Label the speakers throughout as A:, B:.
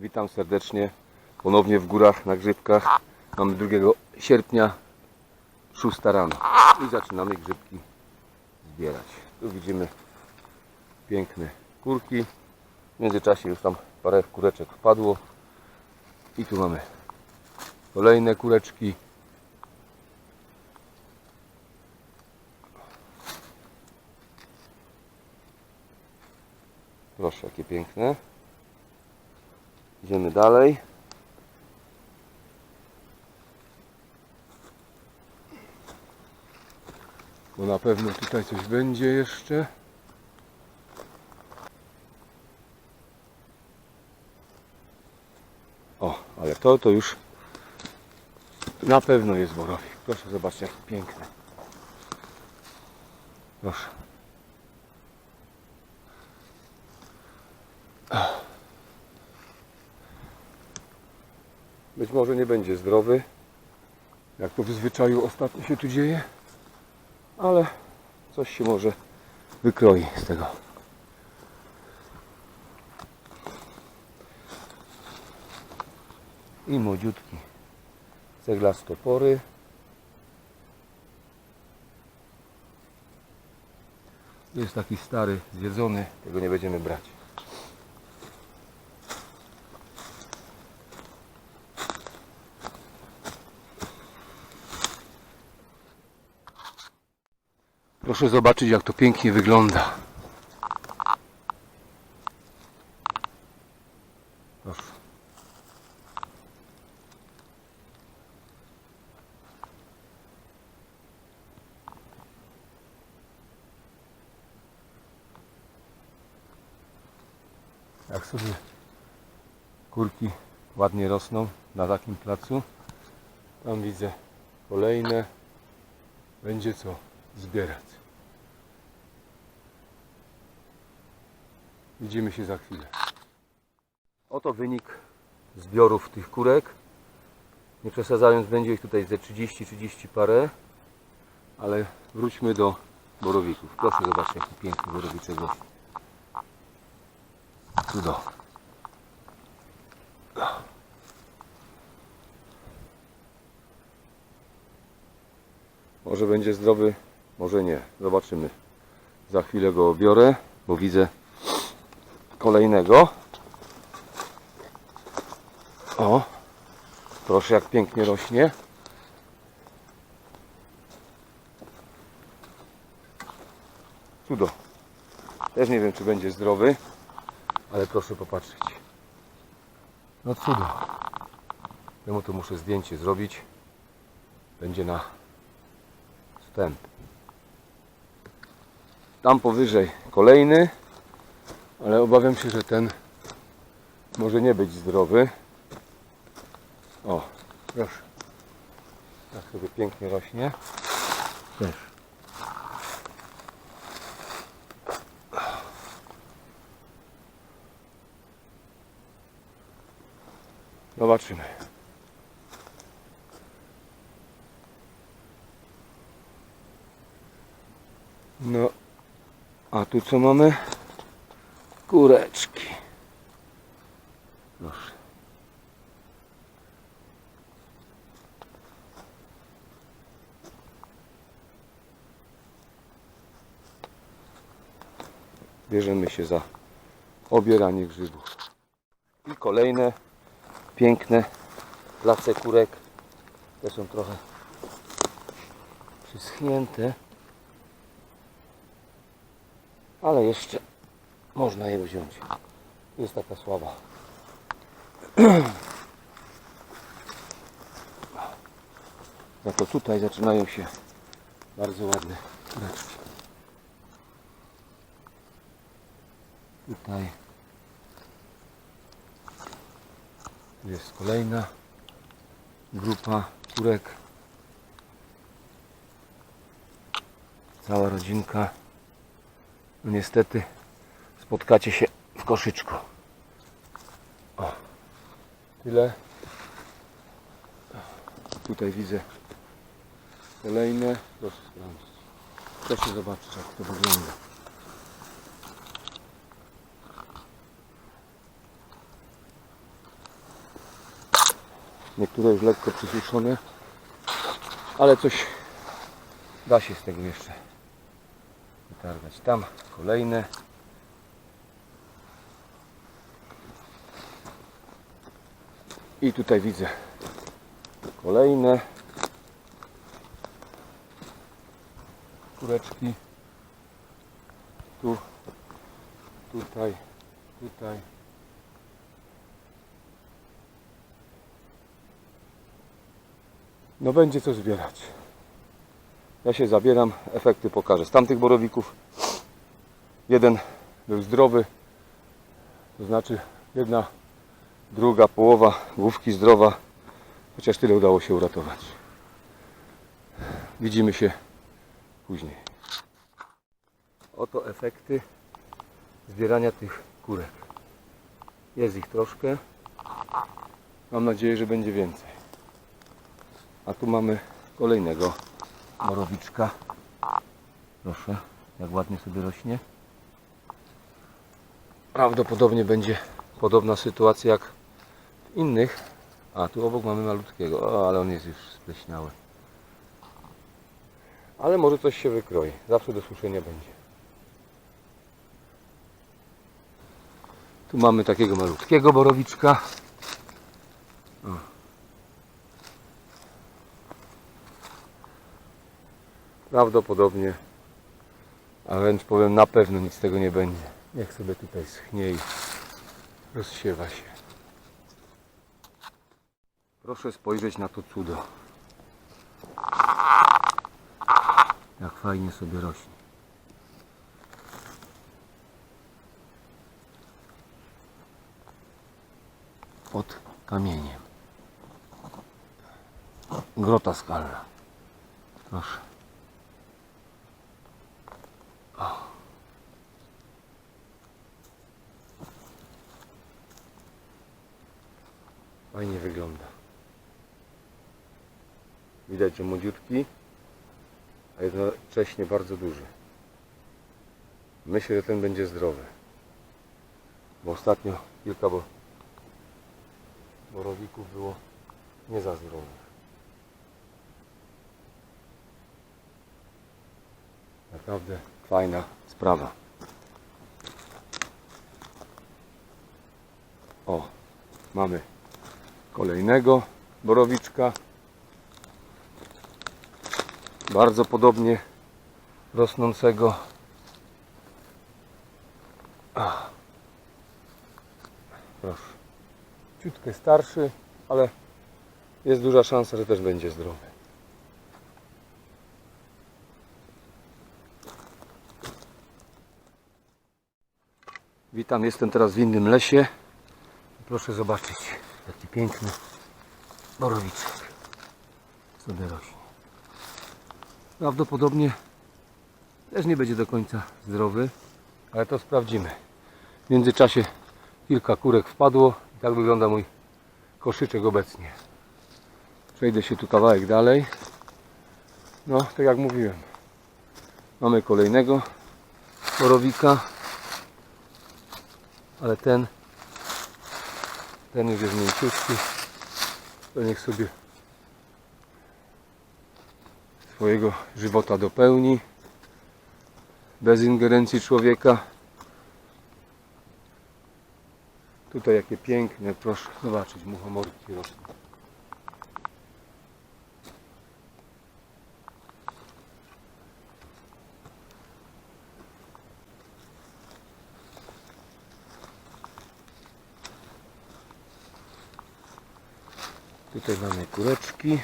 A: Witam serdecznie ponownie w górach na grzybkach. Mamy 2 sierpnia, 6 rano i zaczynamy grzybki zbierać. Tu widzimy piękne kurki. W międzyczasie już tam parę kureczek wpadło. I tu mamy kolejne kureczki. Proszę, jakie piękne. Idziemy dalej. Bo na pewno tutaj coś będzie jeszcze. O, ale to to już na pewno jest borowik. Proszę zobaczcie, jak piękne. Proszę. Być może nie będzie zdrowy, jak to w zwyczaju ostatnio się tu dzieje, ale coś się może wykroi z tego. I młodziutki ceglastopory. Jest taki stary, zjedzony, tego nie będziemy brać. Proszę zobaczyć, jak to pięknie wygląda. Jak sobie kurki ładnie rosną na takim placu, tam widzę kolejne. Będzie co zbierać. Widzimy się za chwilę. Oto wynik zbiorów tych kurek. Nie przesadzając, będzie ich tutaj ze 30-30 parę. Ale wróćmy do borowików. Proszę zobaczcie, jaki piękny borowiczek rośnie. Cudo. Może będzie zdrowy, może nie. Zobaczymy. Za chwilę go biorę, bo widzę kolejnego. O, proszę jak pięknie rośnie. Cudo. Też nie wiem, czy będzie zdrowy, ale proszę popatrzeć. No cudo. Temu to muszę zdjęcie zrobić. Będzie na wstęp. Tam powyżej kolejny, ale obawiam się, że ten może nie być zdrowy. O, proszę. Tak sobie pięknie rośnie. Też. Zobaczymy. No, a tu co mamy? Kureczki. Proszę. Bierzemy się za obieranie grzybów. I kolejne piękne place kurek. Te są trochę przyschnięte. Ale jeszcze można je wziąć. Jest taka słaba. Za to tutaj zaczynają się bardzo ładne kureczki. Tutaj jest kolejna grupa kurek. Cała rodzinka. Niestety spotkacie się w koszyczku. O, tyle. Tutaj widzę kolejne. Proszę sprawdzić. Proszę zobaczyć jak to wygląda. Niektóre już lekko przysuszone. Ale coś da się z tego jeszcze Tam kolejne. I tutaj widzę kolejne kureczki. Tu, tutaj, tutaj. No będzie co zbierać. Ja się zabieram, efekty pokażę. Z tamtych borowików jeden był zdrowy, to znaczy jedna, druga połowa główki zdrowa, chociaż tyle udało się uratować. Widzimy się później. Oto efekty zbierania tych kurek. Jest ich troszkę. Mam nadzieję, że będzie więcej. A tu mamy kolejnego borowiczka. Proszę, jak ładnie sobie rośnie. Prawdopodobnie będzie podobna sytuacja jak w innych. A tu obok mamy malutkiego, o, ale on jest już spleśniały. Ale może coś się wykroi. Zawsze do suszenia będzie. Tu mamy takiego malutkiego borowiczka. O. Prawdopodobnie, a wręcz powiem na pewno nic z tego nie będzie. Niech sobie tutaj schnie i rozsiewa się. Proszę spojrzeć na to cudo. Jak fajnie sobie rośnie. Pod kamieniem. Grota skalna. Proszę. Fajnie wygląda. Widać, że młodziutki, a jednocześnie bardzo duży. Myślę, że ten będzie zdrowy. Bo ostatnio kilka bo borowików było nie za zdrowych. Naprawdę fajna sprawa. O, mamy kolejnego borowiczka. Bardzo podobnie rosnącego. Proszę. Ciutkę starszy, ale jest duża szansa, że też będzie zdrowy. Witam, jestem teraz w innym lesie. Proszę zobaczyć, piękny borowiczek sobie rośnie. Prawdopodobnie też nie będzie do końca zdrowy, ale to sprawdzimy. W międzyczasie kilka kurek wpadło i tak wygląda mój koszyczek obecnie. Przejdę się tu kawałek dalej. No, tak jak mówiłem. Mamy kolejnego borowika. Ale ten ten już jest mięciutki. To niech sobie swojego żywota dopełni. Bez ingerencji człowieka. Tutaj jakie piękne, proszę zobaczyć, muchomorki rosną. Tutaj mamy kureczki.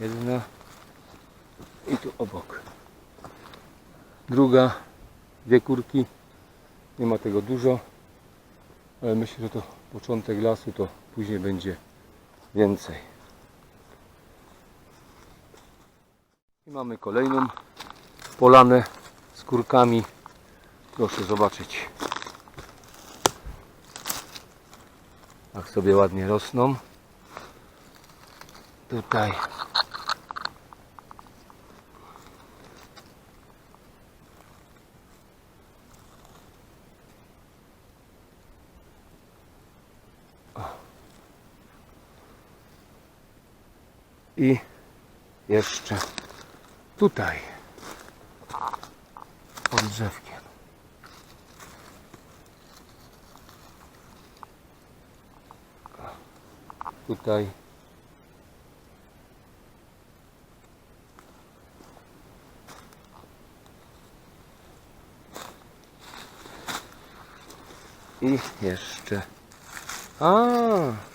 A: Jedna. I tu obok. Druga. Dwie kurki. Nie ma tego dużo. Ale myślę, że to początek lasu, to później będzie więcej. I mamy kolejną polanę z kurkami. Proszę zobaczyć. Tak sobie ładnie rosną. Tutaj i jeszcze tutaj pod drzewkiem. Tutaj. I jeszcze. A,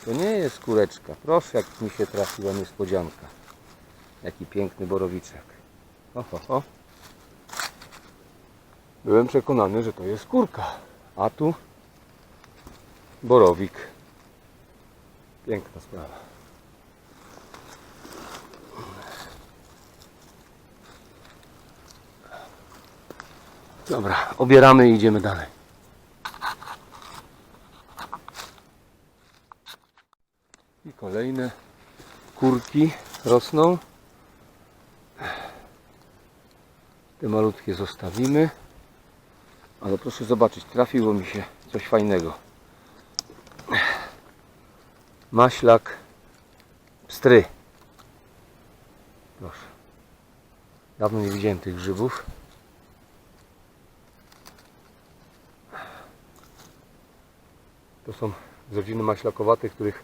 A: to nie jest kureczka. Proszę, jak mi się trafiła niespodzianka. Jaki piękny borowiczek. Oho, ho. Byłem przekonany, że to jest kurka. A tu borowik. Piękna sprawa. Dobra, obieramy i idziemy dalej. I kolejne kurki rosną. Te malutkie zostawimy. Ale proszę zobaczyć, trafiło mi się coś fajnego. Maślak pstry. Proszę. Dawno nie widziałem tych grzybów. To są z rodziny maślakowatych, których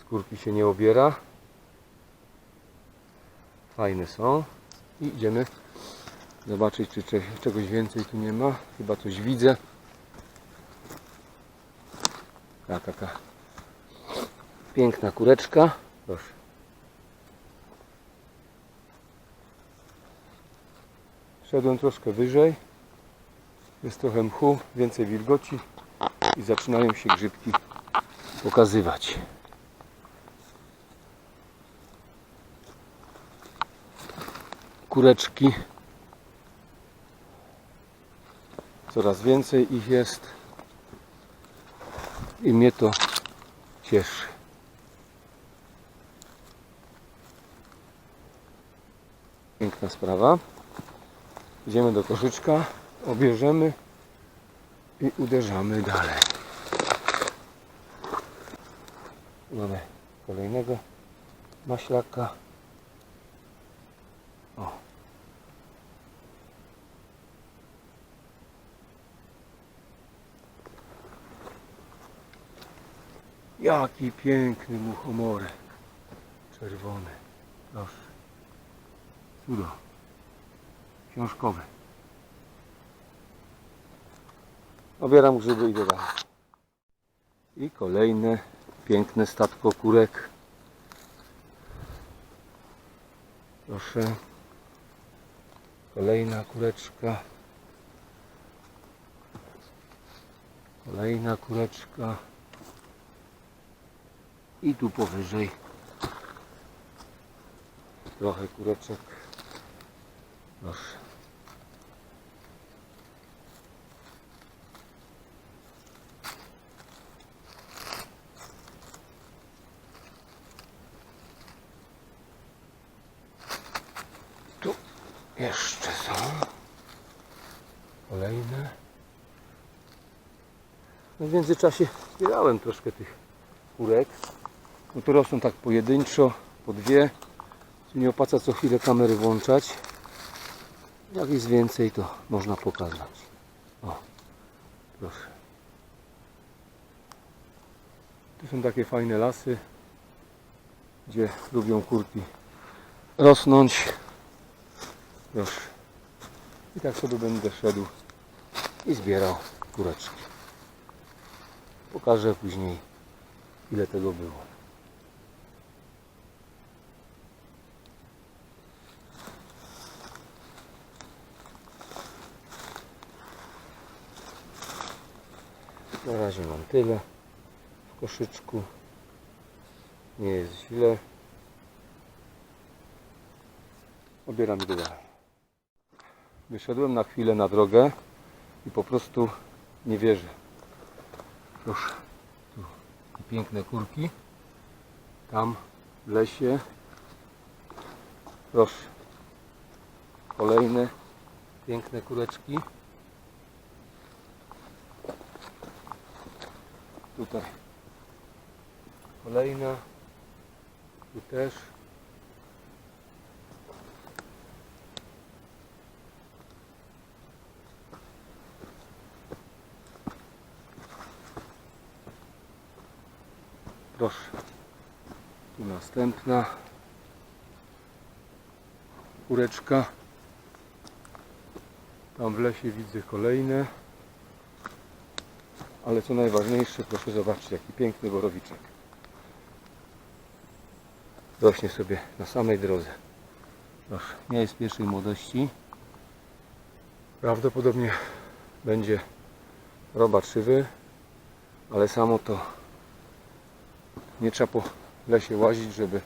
A: skórki się nie obiera. Fajne są. I idziemy zobaczyć, czy cze- czegoś więcej tu nie ma. Chyba coś widzę. Taka, taka piękna kureczka. Proszę. Szedłem troszkę wyżej. Jest trochę mchu, więcej wilgoci i zaczynają się grzybki pokazywać. Kureczki. Coraz więcej ich jest. I mnie to cieszy. Piękna sprawa. Idziemy do koszyczka, obierzemy i uderzamy dalej. Mamy kolejnego maślaka. O. Jaki piękny muchomorek. Czerwony. Proszę. Cudo. Książkowy. Obieram grzyby i dalej. I kolejne piękne statko kurek. Proszę. Kolejna kureczka. Kolejna kureczka. I tu powyżej. Trochę kureczek. Proszę. Tu jeszcze są kolejne. No w międzyczasie zbierałem troszkę tych kurek. No to rosną tak pojedynczo, po dwie. Nie opłaca co chwilę kamery włączać. Jak jest więcej, to można pokazać. O, proszę. Tu są takie fajne lasy, gdzie lubią kurki rosnąć. Proszę. I tak sobie będę szedł i zbierał kureczki. Pokażę później ile tego było. Na razie mam tyle w koszyczku. Nie jest źle. Obieram dalej. Wyszedłem na chwilę na drogę i po prostu nie wierzę. Proszę, tu piękne kurki. Tam w lesie. Proszę. Kolejne piękne kureczki. Tutaj. Kolejna. Tu też. Proszę. Tu następna kureczka. Tam w lesie widzę kolejne. Ale co najważniejsze, proszę zobaczyć, jaki piękny borowiczek. Rośnie sobie na samej drodze. Proszę, nie jest pierwszej młodości. Prawdopodobnie będzie robacz żywy, ale samo to nie trzeba po lesie łazić, żeby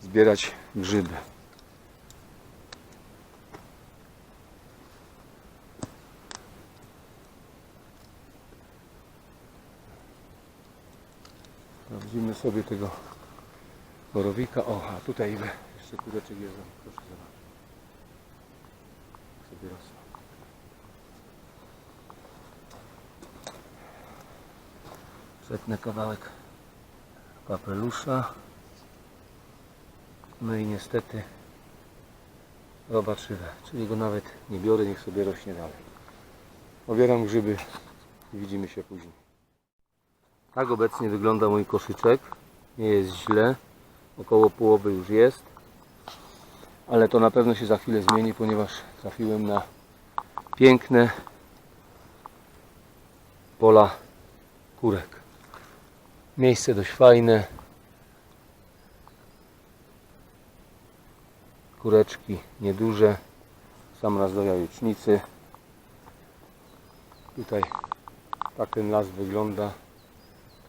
A: zbierać grzyby. Sprawdzimy sobie tego borowika. O, a tutaj ile jeszcze kureczek jest. Proszę zobaczyć. Sobie rosną. Przetnę kawałek kapelusza. No i niestety robaczywe, czyli go nawet nie biorę, niech sobie rośnie dalej. Obieram grzyby i widzimy się później. Tak obecnie wygląda mój koszyczek. Nie jest źle. Około połowy już jest. Ale to na pewno się za chwilę zmieni, ponieważ trafiłem na piękne pola kurek. Miejsce dość fajne. Kureczki nieduże. Sam raz do jajecznicy. Tutaj tak ten las wygląda.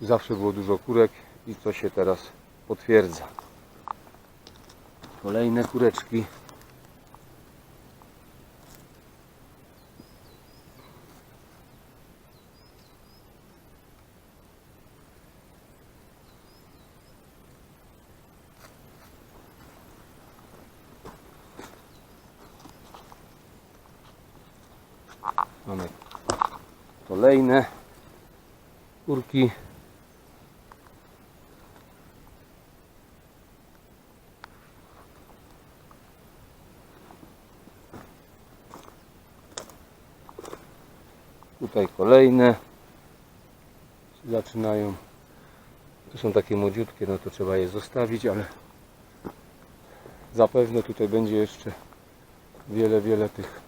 A: Zawsze było dużo kurek i to się teraz potwierdza. Kolejne kureczki. Mamy kolejne kurki. Tutaj kolejne zaczynają. Tu są takie młodziutkie, no to trzeba je zostawić, ale zapewne tutaj będzie jeszcze wiele, wiele tych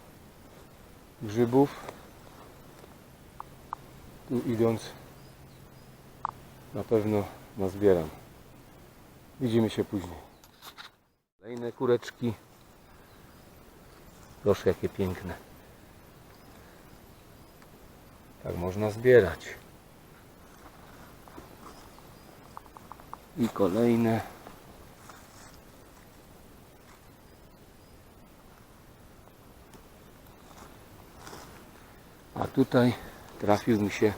A: grzybów. Tu idąc na pewno nazbieram. Widzimy się później. Kolejne kureczki. Proszę jakie piękne. Tak można zbierać. I kolejne. A tutaj trafił mi się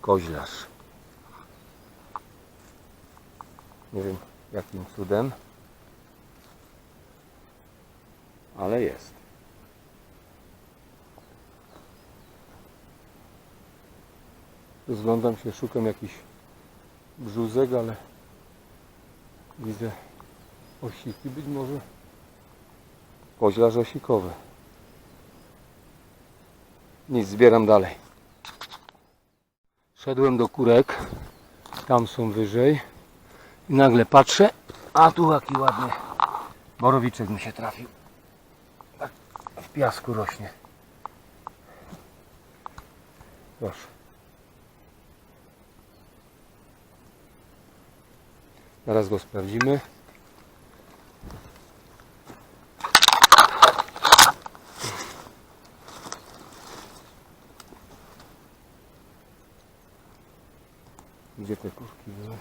A: koźlarz. Nie wiem jakim cudem, ale jest. Rozglądam się, szukam jakichś brzuzek, ale widzę osiki, być może koźlarz osikowy. Nic, zbieram dalej. Szedłem do kurek, tam są wyżej i nagle patrzę, a tu jaki ładny borowiczek mi się trafił. Tak w piasku rośnie. Proszę. Zaraz go sprawdzimy. Gdzie te kurki były?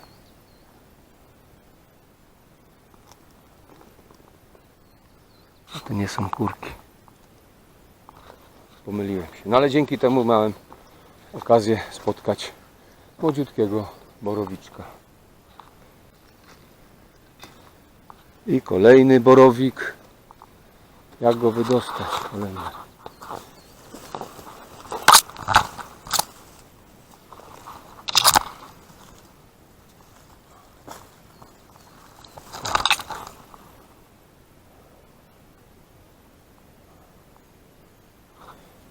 A: To nie są kurki. Pomyliłem się. No ale dzięki temu miałem okazję spotkać młodziutkiego borowiczka. I kolejny borowik. Jak go wydostać? Kolejny.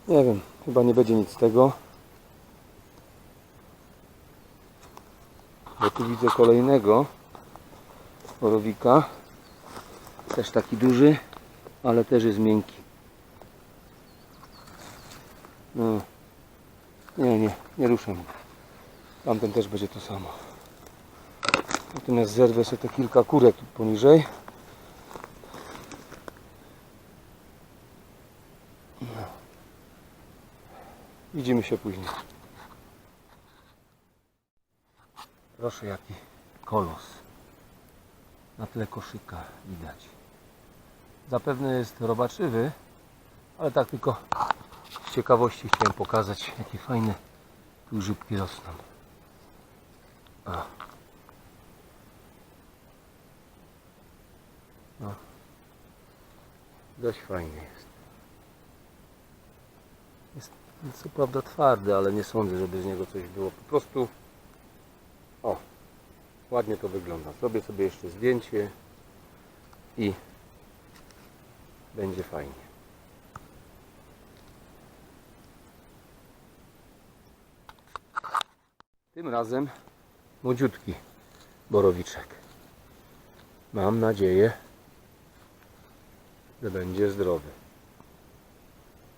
A: Nie wiem, chyba nie będzie nic z tego. Bo tu widzę kolejnego borowika. Też taki duży, ale też jest miękki. No. Nie, nie, nie ruszam. go. Tamten też będzie to samo. Natomiast zerwę sobie te kilka kurek tu poniżej. No. Widzimy się później. Proszę jaki kolos. Na tle koszyka widać. Zapewne jest robaczywy, ale tak tylko z ciekawości chciałem pokazać jakie fajne tu grzybki rosną. A. No. Dość fajnie jest. Jest co prawda twardy, ale nie sądzę, żeby z niego coś było. Po prostu o, ładnie to wygląda. Zrobię sobie jeszcze zdjęcie i będzie fajnie. Tym razem młodziutki borowiczek. Mam nadzieję, że będzie zdrowy.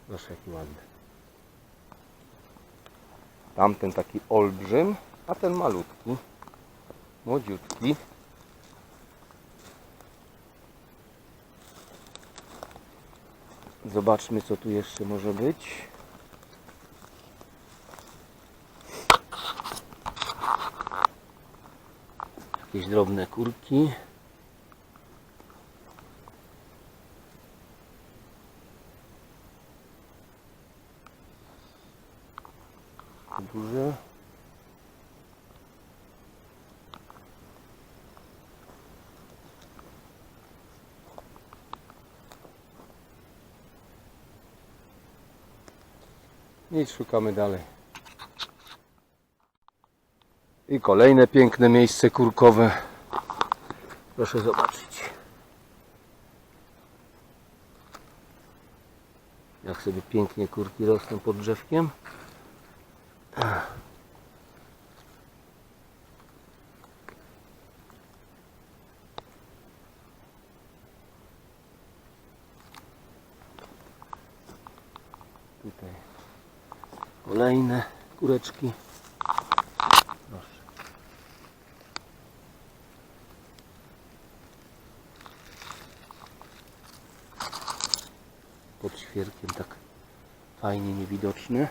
A: Proszę jaki ładny. Tamten taki olbrzym, a ten malutki, młodziutki. Zobaczmy co tu jeszcze może być. Jakieś drobne kurki. Nic, szukamy dalej. I kolejne piękne miejsce kurkowe. Proszę zobaczyć. Jak sobie pięknie kurki rosną pod drzewkiem. Tutaj kolejne kureczki. Proszę. Pod świerkiem tak fajnie niewidoczne.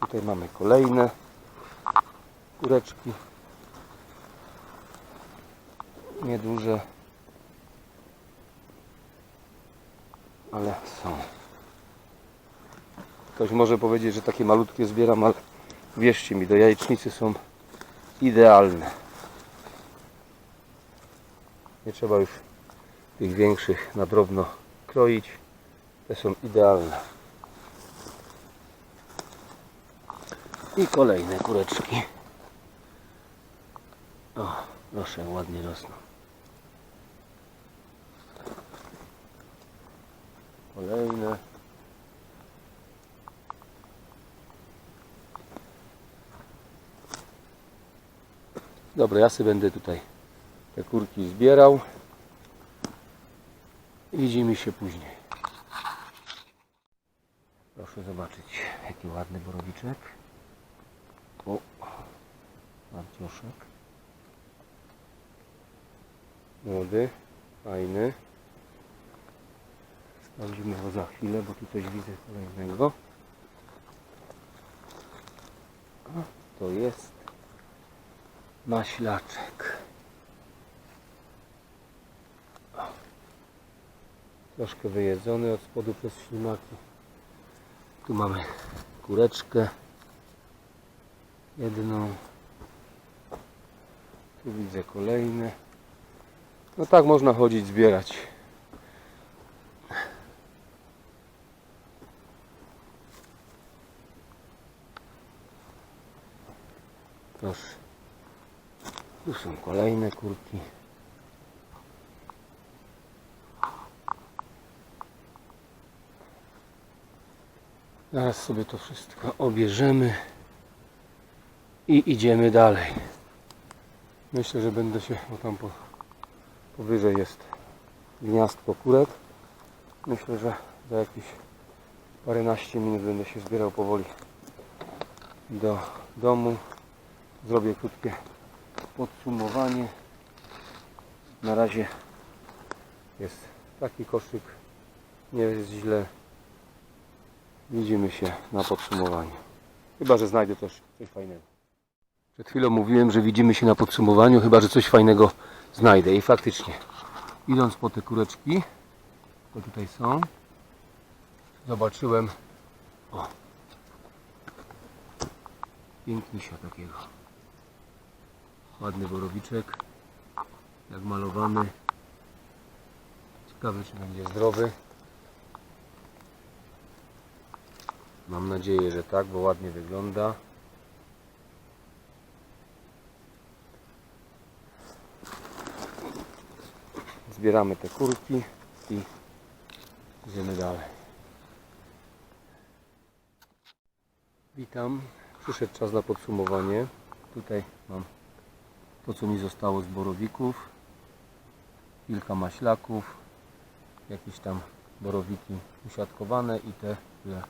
A: Tutaj mamy kolejne kureczki. Nieduże. ale są. Ktoś może powiedzieć, że takie malutkie zbieram, ale wierzcie mi, do jajecznicy są idealne. Nie trzeba już tych większych na drobno kroić. Te są idealne. I kolejne kureczki. O, proszę, ładnie rosną. Kolejne. Dobra, ja sobie będę tutaj te kurki zbierał. Widzimy się później. Proszę zobaczyć, jaki ładny borowiczek. O, marcioszek. Młody, fajny. Sprawdzimy go za chwilę, bo tu coś widzę kolejnego. To jest maślaczek. Troszkę wyjedzony od spodu przez ślimaki. Tu mamy kureczkę. Jedną. Tu widzę kolejne. No tak można chodzić, zbierać. Proszę. Tu są kolejne kurki. Zaraz sobie to wszystko obierzemy i idziemy dalej. Myślę, że będę się, bo tam po, powyżej jest gniazdko kurek. Myślę, że za jakieś paręnaście minut będę się zbierał powoli do domu. Zrobię krótkie podsumowanie. Na razie jest taki koszyk. Nie jest źle. Widzimy się na podsumowaniu. Chyba, że znajdę też coś fajnego. Przed chwilą mówiłem, że widzimy się na podsumowaniu, chyba, że coś fajnego znajdę. I faktycznie, idąc po te kureczki, to tutaj są, zobaczyłem o, pięknisia takiego. Ładny borowiczek, jak malowany. Ciekawy, czy będzie zdrowy. Mam nadzieję, że tak, bo ładnie wygląda. Zbieramy te kurki i idziemy dalej. Witam. Przyszedł czas na podsumowanie. Tutaj mam to, co mi zostało z borowików. Kilka maślaków. Jakieś tam borowiki usiadkowane i te, które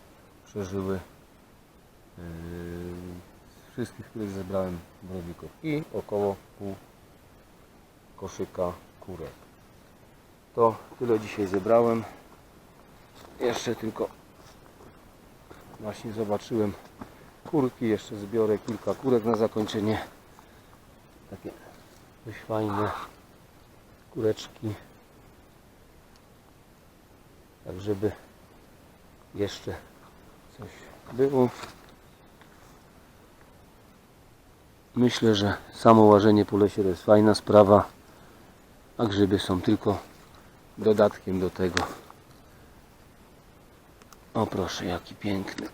A: przeżyły yy, z wszystkich, których zebrałem borowików. I około pół koszyka kurek. To tyle dzisiaj zebrałem. Jeszcze tylko właśnie zobaczyłem kurki. Jeszcze zbiorę kilka kurek na zakończenie. Takie dość fajne kureczki. Tak żeby jeszcze coś było. Myślę, że samo łażenie po lesie to jest fajna sprawa, a grzyby są tylko dodatkiem do tego. O proszę, jaki piękny.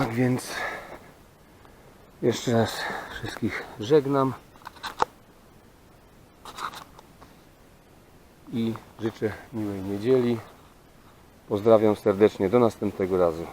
A: Tak więc jeszcze raz wszystkich żegnam i życzę miłej niedzieli. Pozdrawiam serdecznie do następnego razu.